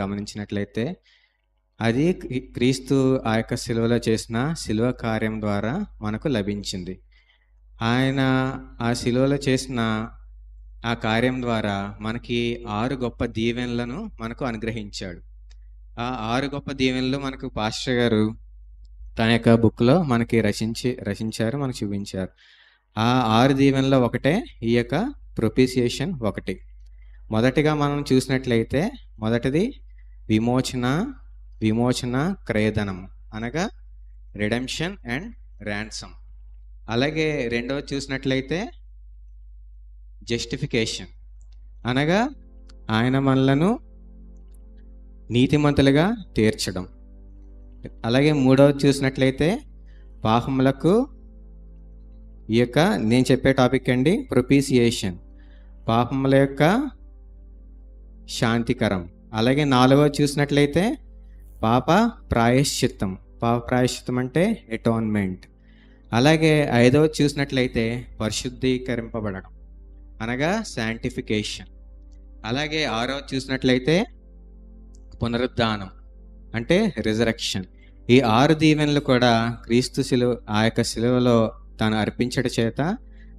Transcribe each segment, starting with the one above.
గమనించినట్లయితే అది క్రీస్తు ఆ యొక్క సిలువలో చేసిన సిలువ కార్యం ద్వారా మనకు లభించింది. ఆయన ఆ సిలువలో చేసిన ఆ కార్యం ద్వారా మనకి ఆరు గొప్ప దీవెనలను మనకు అనుగ్రహించాడు. ఆ ఆరు గొప్ప దీవెనలు మనకు పాస్టర్ గారు తన యొక్క బుక్లో మనకి రచించి రచించారు మనకు చూపించారు. ఆ ఆరు దీవెనలో ఒకటే ఈ యొక్క ప్రొపిసియేషన్ ఒకటి. మొదటిగా మనం చూసినట్లయితే మొదటిది విమోచన విమోచన క్రయధనం అనగా రిడెంప్షన్ అండ్ ర్యాన్సమ్ అలాగే రెండవది చూసినట్లయితే జస్టిఫికేషన్ అనగా ఆయన మనలను నీతిమంతులుగా తీర్చడం. అలాగే మూడవది చూసినట్లయితే పాపములకు ఈ యొక్క నేను చెప్పే టాపిక్ అండి ప్రొపీసియేషన్ పాపముల యొక్క శాంతికరం. అలాగే నాలుగో చూసినట్లయితే పాప ప్రాయశ్చిత్తం. పాప ప్రాయశ్చిత్తం అంటే ఎటోన్మెంట్ అలాగే ఐదవ చూసినట్లయితే పరిశుద్ధీకరింపబడడం. అనగా శాంటిఫికేషన్ అలాగే ఆరవ చూసినట్లయితే పునరుద్ధానం అంటే రిజరక్షన్ ఈ ఆరు దీవెనలు కూడా క్రీస్తు శిలువ ఆ యొక్క శిలువలో తాను అర్పించట చేత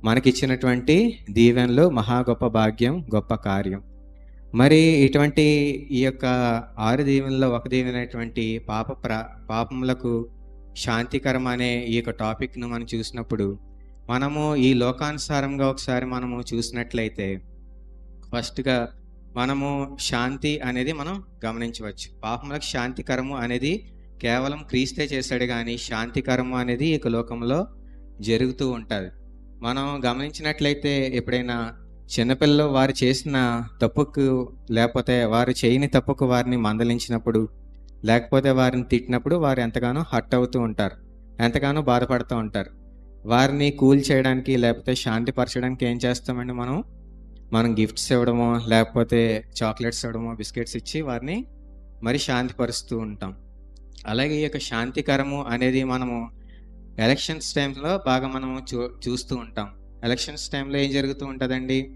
మనకిచ్చినటువంటి దీవెనలు మహా గొప్ప భాగ్యం గొప్ప కార్యం. మరి ఇటువంటి ఈ యొక్క ఆరు దీవెనలో ఒక దీవెనటువంటి పాప ప్ర పాపములకు శాంతికరం అనే ఈ యొక్క టాపిక్ను మనం చూసినప్పుడు మనము ఈ లోకానుసారంగా ఒకసారి మనము చూసినట్లయితే ఫస్ట్గా మనము శాంతి అనేది మనం గమనించవచ్చు. పాపములకు శాంతికరము అనేది కేవలం క్రీస్తే చేశాడు కానీ శాంతికరము అనేది ఈ యొక్క లోకంలో జరుగుతూ ఉంటుంది. మనం గమనించినట్లయితే ఎప్పుడైనా చిన్నపిల్లలు వారు చేసిన తప్పుకు లేకపోతే వారు చేయని తప్పుకు వారిని మందలించినప్పుడు లేకపోతే వారిని తిట్టినప్పుడు వారు ఎంతగానో హర్ట్ అవుతూ ఉంటారు. ఎంతగానో బాధపడుతూ ఉంటారు. వారిని కూల్ చేయడానికి లేకపోతే శాంతిపరచడానికి ఏం చేస్తామండి మనం? మనం గిఫ్ట్స్ ఇవ్వడమో లేకపోతే చాక్లెట్స్ ఇవ్వడమో బిస్కెట్స్ ఇచ్చి వారిని మరి శాంతిపరుస్తూ ఉంటాం. అలాగే ఈ యొక్క శాంతికరము అనేది మనము ఎలక్షన్స్ టైంలో బాగా మనము చూ చూస్తూ ఉంటాం. ఎలక్షన్స్ టైంలో ఏం జరుగుతూ ఉంటుందండి?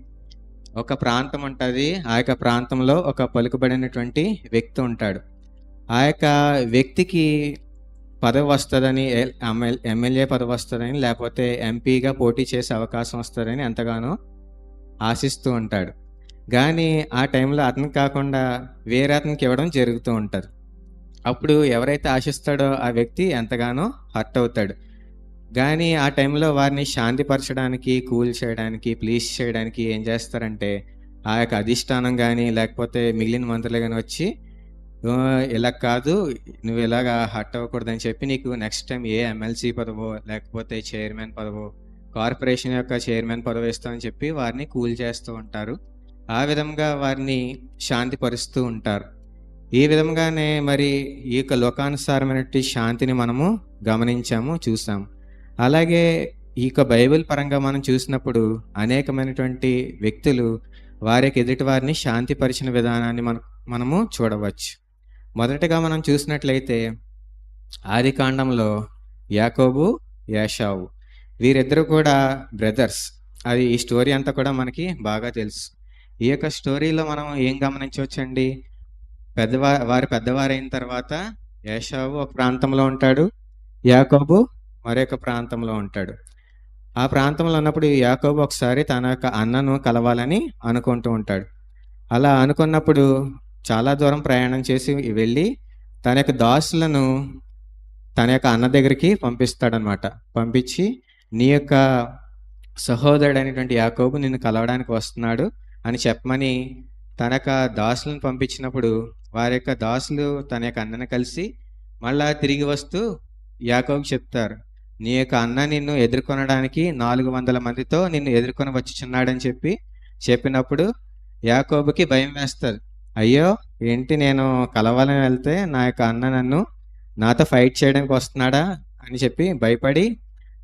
ఒక ప్రాంతం ఉంటుంది. ఆ యొక్క ప్రాంతంలో ఒక పలుకుబడినటువంటి వ్యక్తి ఉంటాడు. ఆ యొక్క వ్యక్తికి పదవి వస్తుందని ఎమ్మెల్యే పదవి వస్తుందని లేకపోతే ఎంపీగా పోటీ చేసే అవకాశం వస్తుందని ఎంతగానో ఆశిస్తూ ఉంటాడు. కానీ ఆ టైంలో అతనికి కాకుండా వేరే అతనికి ఇవ్వడం జరుగుతూ ఉంటుంది. అప్పుడు ఎవరైతే ఆశిస్తాడో ఆ వ్యక్తి ఎంతగానో హర్ట్ అవుతాడు. కానీ ఆ టైంలో వారిని శాంతిపరచడానికి కూల్ చేయడానికి ప్లీజ్ చేయడానికి ఏం చేస్తారంటే ఆ యొక్క అధిష్టానం కానీ లేకపోతే మిగిలిన మంత్రులు కానీ వచ్చి ఇలా కాదు నువ్వు ఇలాగా హర్ట్ అవ్వకూడదని చెప్పి నీకు నెక్స్ట్ టైం ఏ ఎమ్మెల్సీ పదవో లేకపోతే చైర్మన్ పదవో కార్పొరేషన్ యొక్క చైర్మన్ పదవి ఇస్తామని చెప్పి వారిని కూల్ చేస్తూ ఉంటారు. ఆ విధంగా వారిని శాంతిపరుస్తూ ఉంటారు. ఈ విధంగానే మరి ఈ యొక్క లోకానుసారమైనటువంటి శాంతిని మనము గమనించాము చూసాము. అలాగే ఈ యొక్క బైబిల్ పరంగా మనం చూసినప్పుడు అనేకమైనటువంటి వ్యక్తులు వారికి ఎదుటి వారిని శాంతిపరిచిన విధానాన్ని మనం మనము చూడవచ్చు. మొదటగా మనం చూసినట్లయితే ఆది కాండంలో యాకోబు యాషావు వీరిద్దరూ కూడా బ్రదర్స్. అది ఈ స్టోరీ అంతా కూడా మనకి బాగా తెలుసు. ఈ యొక్క స్టోరీలో మనం ఏం గమనించవచ్చండి? పెద్దవా వారు పెద్దవారైన తర్వాత యాషావు ఒక ప్రాంతంలో ఉంటాడు. యాకోబు మరొక ప్రాంతంలో ఉంటాడు. ఆ ప్రాంతంలో ఉన్నప్పుడు యాకోబు ఒకసారి తన యొక్క అన్నను కలవాలని అనుకుంటూ ఉంటాడు. అలా అనుకున్నప్పుడు చాలా దూరం ప్రయాణం చేసి వెళ్ళి తన యొక్క దాసులను తన యొక్క అన్న దగ్గరికి పంపిస్తాడనమాట పంపించి నీ యొక్క సహోదరుడు అనేటువంటి యాకోబు నిన్ను కలవడానికి వస్తున్నాడు అని చెప్పమని తన యొక్క దాసులను పంపించినప్పుడు వారి యొక్క దాసులు తన యొక్క అన్నను కలిసి మళ్ళా తిరిగి వస్తూ యాకోబు చెప్తారు. నీ యొక్క అన్న నిన్ను ఎదుర్కొనడానికి నాలుగు వందల మందితో నిన్ను ఎదుర్కొని వచ్చుచున్నాడని చెప్పి చెప్పినప్పుడు యాకోబుకి భయం వేస్తారు. అయ్యో ఏంటి నేను కలవాలని వెళ్తే నా యొక్క అన్న నన్ను నాతో ఫైట్ చేయడానికి వస్తున్నాడా అని చెప్పి భయపడి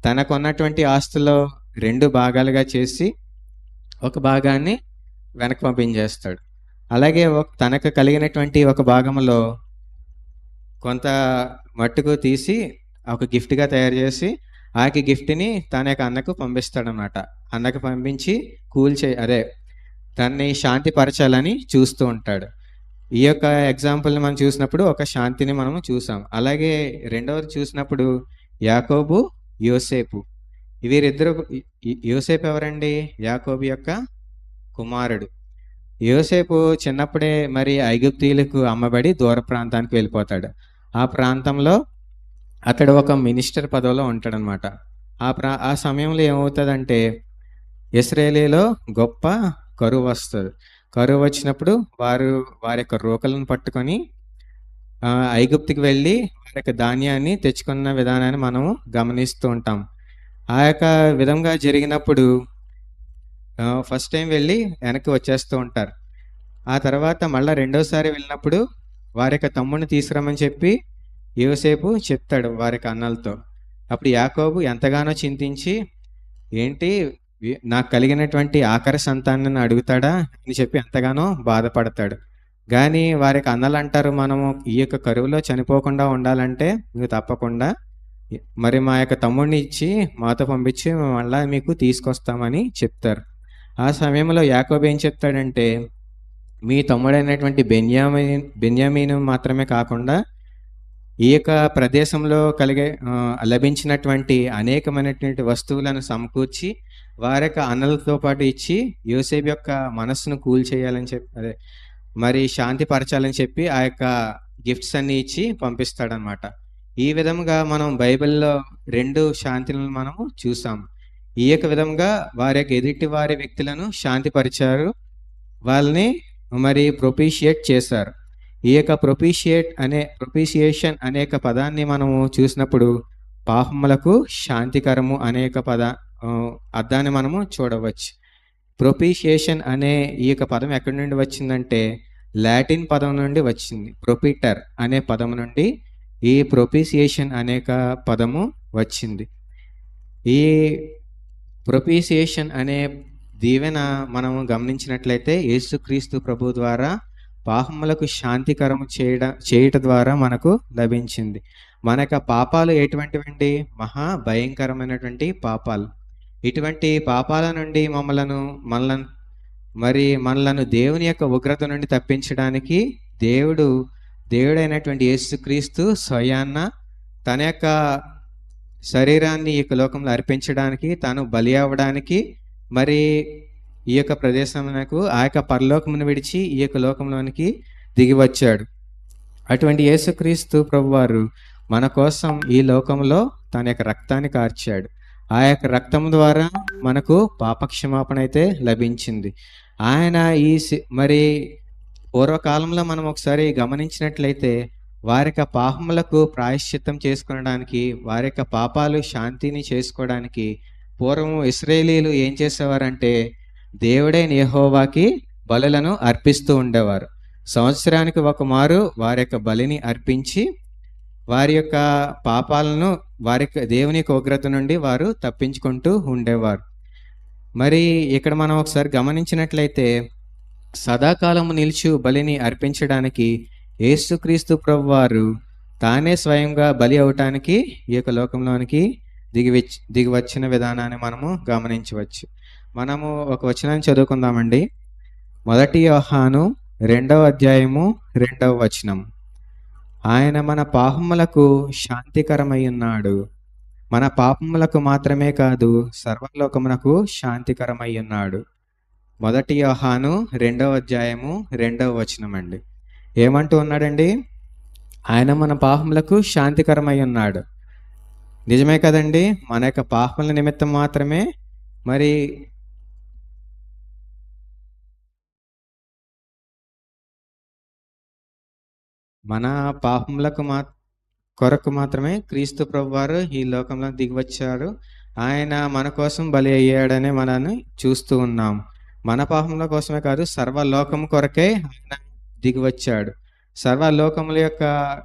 తనకున్నటువంటి ఆస్తులో రెండు భాగాలుగా చేసి ఒక భాగాన్ని వెనక్కి పంపించేస్తాడు. అలాగే తనకు కలిగినటువంటి ఒక భాగంలో కొంత మట్టుకు తీసి ఒక గిఫ్ట్గా తయారు చేసి ఆ యొక్క గిఫ్ట్ని తన యొక్క అన్నకు పంపిస్తాడనమాట అన్నకు పంపించి కూల్ చే అదే తన్ని శాంతిపరచాలని చూస్తూ ఉంటాడు. ఈ యొక్క ఎగ్జాంపుల్ని మనం చూసినప్పుడు ఒక శాంతిని మనము చూసాం. అలాగే రెండవది చూసినప్పుడు యాకోబు యోసేపు. వీరిద్దరు యోసేపు ఎవరండి? యాకోబు యొక్క కుమారుడు. యోసేపు చిన్నప్పుడే మరి ఐగుప్తీయులకు అమ్మబడి దూర ప్రాంతానికి వెళ్ళిపోతాడు. ఆ ప్రాంతంలో అతడు ఒక మినిస్టర్ పదవిలో ఉంటాడనమాట. ఆ ప్రా ఆ సమయంలో ఏమవుతుందంటే ఇస్రాయేలీలో గొప్ప కరువు వస్తుంది. కరువు వచ్చినప్పుడు వారు వారి యొక్క రోకలను పట్టుకొని ఐగుప్తికి వెళ్ళి వారి యొక్క ధాన్యాన్ని తెచ్చుకున్న విధానాన్ని మనము గమనిస్తూ ఉంటాం. ఆ యొక్క విధంగా జరిగినప్పుడు ఫస్ట్ టైం వెళ్ళి వెనక్కి వచ్చేస్తూ ఉంటారు. ఆ తర్వాత మళ్ళీ రెండోసారి వెళ్ళినప్పుడు వారి యొక్క తమ్ముడిని తీసుకురమ్మని చెప్పి యోసేపు చెప్తాడు వారి అన్నలతో అప్పుడు యాకోబు ఎంతగానో చింతించి ఏంటి? నాకు కలిగినటువంటి ఆఖరి సంతానాన్ని అడుగుతాడా? అని చెప్పి ఎంతగానో బాధపడతాడు. కానీ వారికి అన్నలు అంటారు మనము ఈ యొక్క కరువులో చనిపోకుండా ఉండాలంటే నువ్వు తప్పకుండా మరి మా యొక్క తమ్ముడిని ఇచ్చి మాతో పంపించి మేము మీకు తీసుకొస్తామని చెప్తారు. ఆ సమయంలో యాకోబు ఏం చెప్తాడంటే మీ తమ్ముడైనటువంటి బెన్యామీ బెన్యామీను మాత్రమే కాకుండా ఈ యొక్క ప్రదేశంలో కలిగే లభించినటువంటి అనేకమైనటువంటి వస్తువులను సమకూర్చి వారి యొక్క అన్నలతో పాటు ఇచ్చి యోసేపు యొక్క మనస్సును కూల్ చేయాలని చెప్పి అదే మరి శాంతి పరచాలని చెప్పి ఆ యొక్క గిఫ్ట్స్ అన్ని ఇచ్చి పంపిస్తాడనమాట. ఈ విధంగా మనం బైబిల్లో రెండు శాంతిలను మనము చూసాం. ఈ యొక్క విధంగా వారి యొక్క ఎదుటి వారి వ్యక్తులను శాంతిపరిచారు. వాళ్ళని మరి ప్రొపీషియేట్ చేశారు. ఈ యొక్క ప్రొపిషియేట్ అనే ప్రొపిషియేషన్ అనేక పదాన్ని మనము చూసినప్పుడు పాపములకు శాంతికరము అనేక పద అర్థాన్ని మనము చూడవచ్చు. ప్రొపిషియేషన్ అనే ఈ యొక్క పదం ఎక్కడి నుండి వచ్చిందంటే లాటిన్ పదం నుండి వచ్చింది. ప్రొపీటర్ అనే పదం నుండి ఈ ప్రొపిసియేషన్ అనేక పదము వచ్చింది. ఈ ప్రొపిసియేషన్ అనే దీవెన మనము గమనించినట్లయితే యేసుక్రీస్తు ప్రభు ద్వారా పాపములకు శాంతికరము చేయడం చేయట ద్వారా మనకు లభించింది. మన యొక్క పాపాలు ఎటువంటివండి? మహా భయంకరమైనటువంటి పాపాలు. ఇటువంటి పాపాల నుండి మమ్మలను మనలను మరి మనలను దేవుని యొక్క ఉగ్రత నుండి తప్పించడానికి దేవుడు దేవుడైనటువంటి యేసుక్రీస్తు స్వయాన్న తన యొక్క శరీరాన్ని ఈ లోకంలో అర్పించడానికి తాను బలి అవ్వడానికి మరి ఈ యొక్క ప్రదేశమునకు ఆ యొక్క పరలోకమును విడిచి ఈ యొక్క లోకంలోనికి దిగి వచ్చాడు. అటువంటి యేసుక్రీస్తు ప్రభువారు మన కోసం ఈ లోకంలో తన యొక్క రక్తాన్ని కార్చాడు. ఆ యొక్క రక్తం ద్వారా మనకు పాపక్షమాపణ అయితే లభించింది. ఆయన ఈ సి- మరి పూర్వకాలంలో మనం ఒకసారి గమనించినట్లయితే వారి యొక్క పాపములకు ప్రాయశ్చిత్తం చేసుకోవడానికి వారి యొక్క పాపాలు శాంతిని చేసుకోవడానికి పూర్వం ఇస్రాయేలీలు ఏం చేసేవారంటే దేవుడైన యహోవాకి బలులను అర్పిస్తూ ఉండేవారు. సంవత్సరానికి ఒక మారు వారి యొక్క బలిని అర్పించి వారి యొక్క పాపాలను వారి యొక్క దేవుని యొక్క ఉగ్రత నుండి వారు తప్పించుకుంటూ ఉండేవారు. మరి ఇక్కడ మనం ఒకసారి గమనించినట్లయితే సదాకాలము నిలిచి బలిని అర్పించడానికి యేసుక్రీస్తు ప్రభు వారు తానే స్వయంగా బలి అవటానికి ఈ యొక్క లోకంలోనికి దిగి దిగివచ్చిన దిగి వచ్చిన విధానాన్ని మనము గమనించవచ్చు. మనము ఒక వచనాన్ని చదువుకుందామండి. మొదటి యోహాను రెండవ అధ్యాయము రెండవ వచనం. ఆయన మన పాపములకు శాంతికరమై ఉన్నాడు మన పాపములకు మాత్రమే కాదు సర్వలోకమునకు శాంతికరమై ఉన్నాడు మొదటి యోహాను రెండవ అధ్యాయము రెండవ వచనం అండి ఏమంటూ ఉన్నాడండి? ఆయన మన పాపములకు శాంతికరమై ఉన్నాడు నిజమే కదండి? మన యొక్క పాపముల నిమిత్తం మాత్రమే. మరి మన పాపములకు మా కొరకు మాత్రమే క్రీస్తు ప్రభువారు ఈ లోకంలో దిగివచ్చారు. ఆయన మన కోసం బలి అయ్యాడని మనని చూస్తూ ఉన్నాం. మన పాపముల కోసమే కాదు సర్వలోకం కొరకే ఆయన దిగివచ్చాడు. సర్వలోకముల యొక్క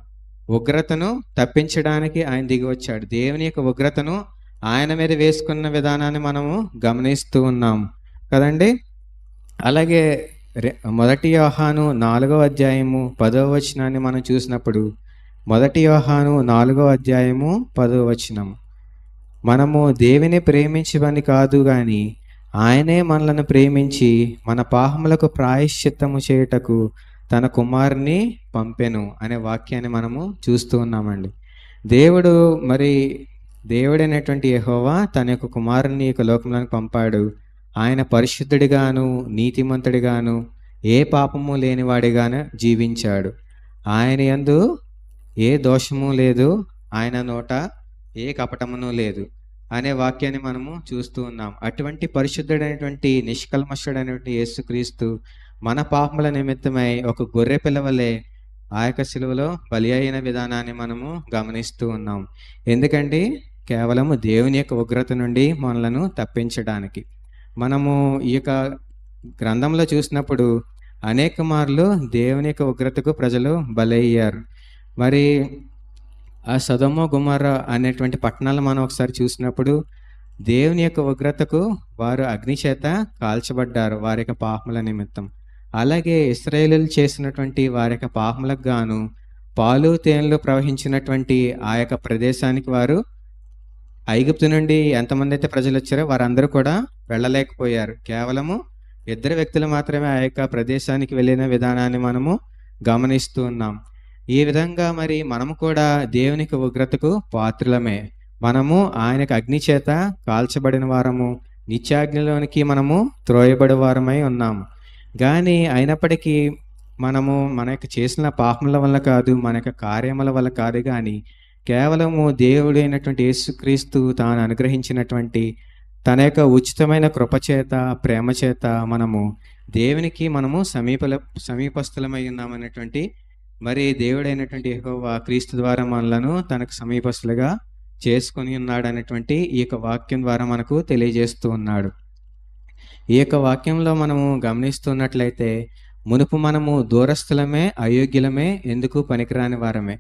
ఉగ్రతను తప్పించడానికి ఆయన దిగివచ్చాడు. దేవుని యొక్క ఉగ్రతను ఆయన మీద వేసుకున్న విధానాన్ని మనము గమనిస్తూ ఉన్నాం. కదండి? అలాగే మొదటి యోహాను నాలుగో అధ్యాయము పదవ వచనాన్ని మనం చూసినప్పుడు మొదటి యోహాను నాలుగో అధ్యాయము పదవ వచనం మనము దేవిని ప్రేమించమని కాదు గాని ఆయనే మనలను ప్రేమించి మన పాహములకు ప్రాయశ్చిత్తము చేయుటకు తన కుమారుని పంపెను అనే వాక్యాన్ని మనము చూస్తూ ఉన్నామండి. దేవుడు మరి దేవుడైనటువంటి యహోవా తన యొక్క కుమారుని యొక్క లోకంలోకి పంపాడు. ఆయన పరిశుద్ధుడిగాను నీతిమంతుడిగాను ఏ పాపము లేనివాడిగాను జీవించాడు. ఆయన యందు ఏ దోషము లేదు ఆయన నోట ఏ కపటమును లేదు అనే వాక్యాన్ని మనము చూస్తూ ఉన్నాం. అటువంటి పరిశుద్ధుడైనటువంటి నిష్కల్మషుడైనటువంటి యేసుక్రీస్తు మన పాపముల నిమిత్తమై ఒక గొర్రె పిల్లవలే ఆ యొక్క సిలువలో బలి అయిన విధానాన్ని మనము గమనిస్తూ ఉన్నాం. ఎందుకంటే కేవలము దేవుని యొక్క ఉగ్రత నుండి మనలను తప్పించడానికి. మనము ఈ యొక్క గ్రంథంలో చూసినప్పుడు అనేక మార్లు దేవుని యొక్క ఉగ్రతకు ప్రజలు బలయ్యారు. మరి ఆ సదమ గుమార అనేటువంటి పట్టణాలు మనం ఒకసారి చూసినప్పుడు దేవుని యొక్క ఉగ్రతకు వారు అగ్నిచేత కాల్చబడ్డారు వారి యొక్క పాపముల నిమిత్తం. అలాగే ఇస్రాయేలీలు చేసినటువంటి వారి యొక్క పాపములకు గాను పాలు తేనెలు ప్రవహించినటువంటి ఆ యొక్క ప్రదేశానికి వారు ఐగుప్తు నుండి ఎంతమంది అయితే ప్రజలు వచ్చారో వారందరూ కూడా వెళ్ళలేకపోయారు. కేవలము ఇద్దరు వ్యక్తులు మాత్రమే ఆ యొక్క ప్రదేశానికి వెళ్ళిన విధానాన్ని మనము గమనిస్తూ ఉన్నాం. ఈ విధంగా మరి మనము కూడా దేవునికి ఉగ్రతకు పాత్రులమే. మనము ఆయనకు అగ్ని చేత కాల్చబడిన వారము నిత్యాగ్నిలోనికి మనము త్రోయబడి వారమై ఉన్నాము కానీ అయినప్పటికీ మనము మన యొక్క చేసిన పాపముల వల్ల కాదు మన యొక్క కార్యముల వల్ల కాదు కానీ కేవలము దేవుడైనటువంటి యేసుక్రీస్తు తాను అనుగ్రహించినటువంటి తన యొక్క ఉచితమైన కృపచేత ప్రేమచేత మనము దేవునికి మనము సమీపల సమీపస్థులమై ఉన్నామనేటువంటి మరి దేవుడైనటువంటి క్రీస్తు ద్వారా మనలను తనకు సమీపస్తులుగా చేసుకొని ఉన్నాడు అనేటువంటి ఈ యొక్క వాక్యం ద్వారా మనకు తెలియజేస్తూ ఉన్నాడు. ఈ యొక్క వాక్యంలో మనము గమనిస్తున్నట్లయితే మునుపు మనము దూరస్థులమే అయోగ్యులమే ఎందుకు పనికిరాని వారమే?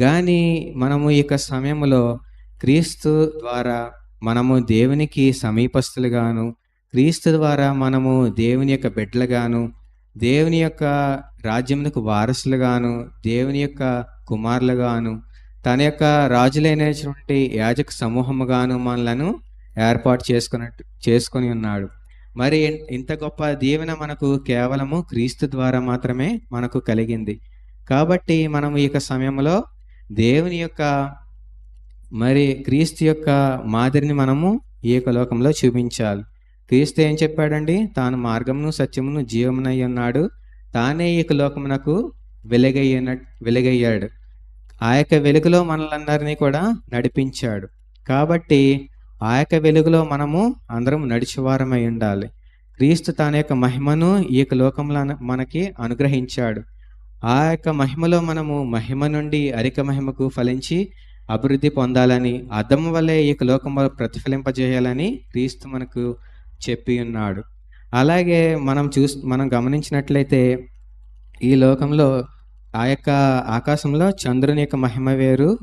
కానీ మనము ఈ యొక్క సమయంలో క్రీస్తు ద్వారా మనము దేవునికి సమీపస్తులుగాను క్రీస్తు ద్వారా మనము దేవుని యొక్క బిడ్డలుగాను దేవుని యొక్క రాజ్యమునకు వారసులుగాను దేవుని యొక్క కుమారులుగాను తన యొక్క రాజులైనటువంటి యాజక సమూహముగాను మనలను ఏర్పాటు చేసుకున్నట్టు చేసుకొని ఉన్నాడు. మరి ఇంత గొప్ప దీవెన మనకు కేవలము క్రీస్తు ద్వారా మాత్రమే మనకు కలిగింది. కాబట్టి మనం ఈ యొక్క సమయంలో దేవుని యొక్క మరి క్రీస్తు యొక్క మాదిరిని మనము ఈ యొక్క లోకంలో చూపించాలి. క్రీస్తు ఏం చెప్పాడండి? తాను మార్గమును సత్యమును జీవమునై ఉన్నాడు. తానే ఈ యొక్క లోకమునకు వెలుగయ్యన వెలుగయ్యాడు. ఆ యొక్క వెలుగులో మనలందరినీ కూడా నడిపించాడు. కాబట్టి ఆ యొక్క వెలుగులో మనము అందరం నడిచేవారమై ఉండాలి. క్రీస్తు తన యొక్క మహిమను ఈ యొక్క లోకంలో మనకి అనుగ్రహించాడు. ఆ యొక్క మహిమలో మనము మహిమ నుండి అరిక మహిమకు ఫలించి అభివృద్ధి పొందాలని అర్థం వల్లే ఈ యొక్క లోకంలో ప్రతిఫలింపజేయాలని క్రీస్తు మనకు చెప్పి ఉన్నాడు. అలాగే మనం చూస్ మనం గమనించినట్లయితే ఈ లోకంలో ఆ యొక్క ఆకాశంలో చంద్రుని యొక్క మహిమ వేరు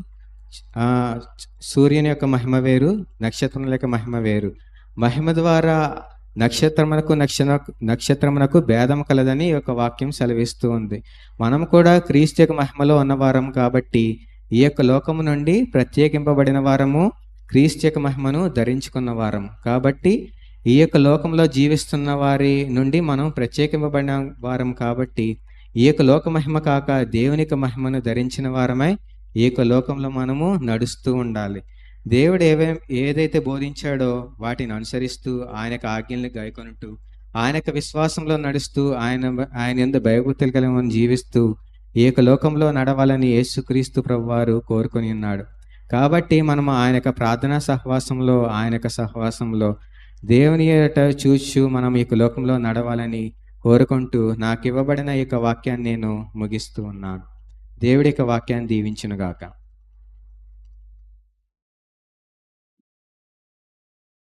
సూర్యుని యొక్క మహిమ వేరు నక్షత్రం యొక్క మహిమ వేరు. మహిమ ద్వారా నక్షత్రమునకు నక్షణ నక్షత్రమునకు భేదం కలదని ఈ వాక్యం సెలవిస్తూ ఉంది. మనం కూడా క్రీస్తు యొక్క మహిమలో ఉన్నవారం కాబట్టి ఈ యొక్క లోకము నుండి ప్రత్యేకింపబడిన వారము క్రీస్తు యొక్క మహిమను ధరించుకున్న వారం. కాబట్టి ఈ యొక్క లోకంలో జీవిస్తున్న వారి నుండి మనం ప్రత్యేకింపబడిన వారం కాబట్టి ఈ యొక్క లోక మహిమ కాక దేవుని మహిమను ధరించిన వారమై ఈ యొక్క లోకంలో మనము నడుస్తూ ఉండాలి. దేవుడు ఏవే ఏదైతే బోధించాడో వాటిని అనుసరిస్తూ ఆయనకు ఆజ్ఞల్ని గాయకొనుంటూ ఆయనకు విశ్వాసంలో నడుస్తూ ఆయన ఆయన ఎందు భయభూతులు కలిగి జీవిస్తూ ఈ యొక్క లోకంలో నడవాలని యేసుక్రీస్తు ప్రభువారు కోరుకొని ఉన్నాడు. కాబట్టి మనం ఆయన యొక్క ప్రార్థనా సహవాసంలో ఆయన యొక్క సహవాసంలో దేవుని ఏట చూచు మనం ఈ లోకంలో నడవాలని కోరుకుంటూ నాకు ఇవ్వబడిన ఈ యొక్క వాక్యాన్ని నేను ముగిస్తూ ఉన్నాను. దేవుడి యొక్క వాక్యాన్ని దీవించునుగాక.